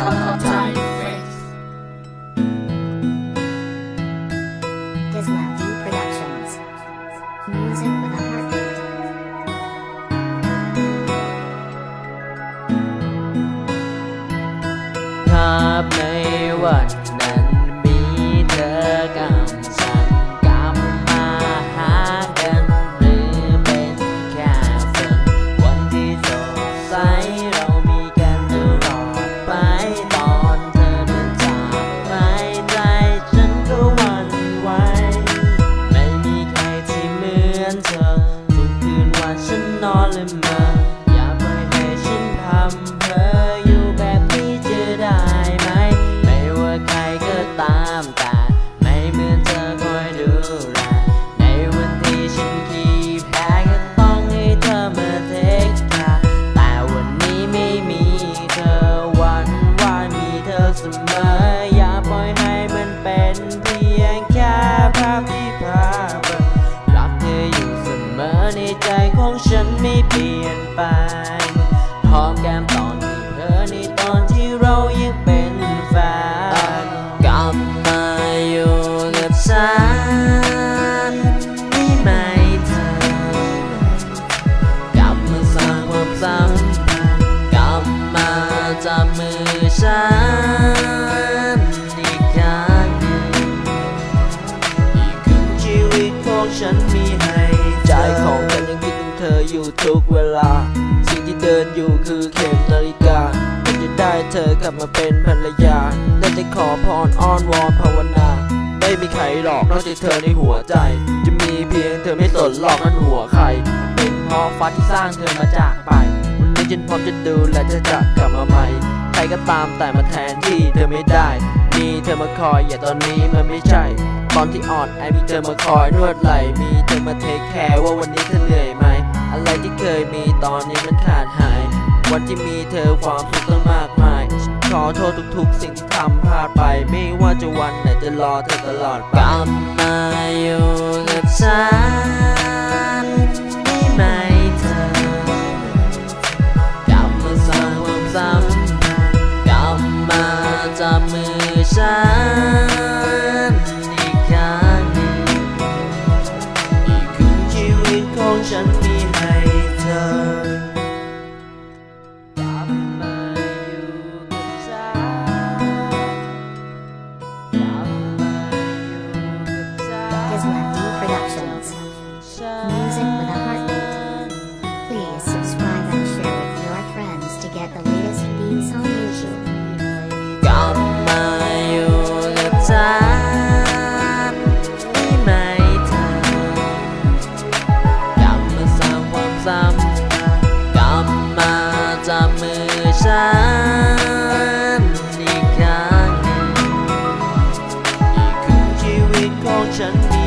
Thai face Gizmo D Productions. Music with a heartbeat. ถ้าไม่วันนั้น ฉันน ในใจของฉันไม่เปลี่ยนไปหอมแก้มตอนที่เธอในตอนที่เรายังเป็นแฟนกลับมาอยู่กับฉันได้ไหมเธอกลับมาสร้างความสัมพันธ์กลับมาจับมือฉันอีกครั้งหนึ่งอีกครึ่งชีวิตของฉันมีให้ ออยู่ทุกเวลา สิ่งที่เดินอยู่คือเข็มนาฬิกาฉันจะได้เธอกลับมาเป็นภรรยาและจะขอพรอ้อนวอนภาวนา ไม่มีใครหรอกนอกจากเธอในหัวใจ จะมีเพียงเธอไม่สนหรอกนั่นหัวใคร เป็นเพราะฟ้าที่สร้างเธอมาจากไปวันนี้ฉันพร้อมจะดูและจะจะกลับมาใหม่ ใครก็ตามแต่มาแทนที่เธอไม่ได้มีเธอมาคอยอย่าตอนนี้มันไม่ใช่ตอนที่อ่อนไอมีเธอมาคอยนวดไหล่มีเธอมาเทคแคร์ว่าวันนี้เธอเหนื่อยไหม อะไรที่เคยมีตอนนี้มันขาดหาย วันที่มีเธอความสุขต้องมากมาย ขอโทษทุกๆ สิ่งที่ทำพลาดไป ไม่ว่าจะวันไหนจะรอเธอตลอดไปกลับมา ในครั้งอีกครึ่งชีวิตของฉัน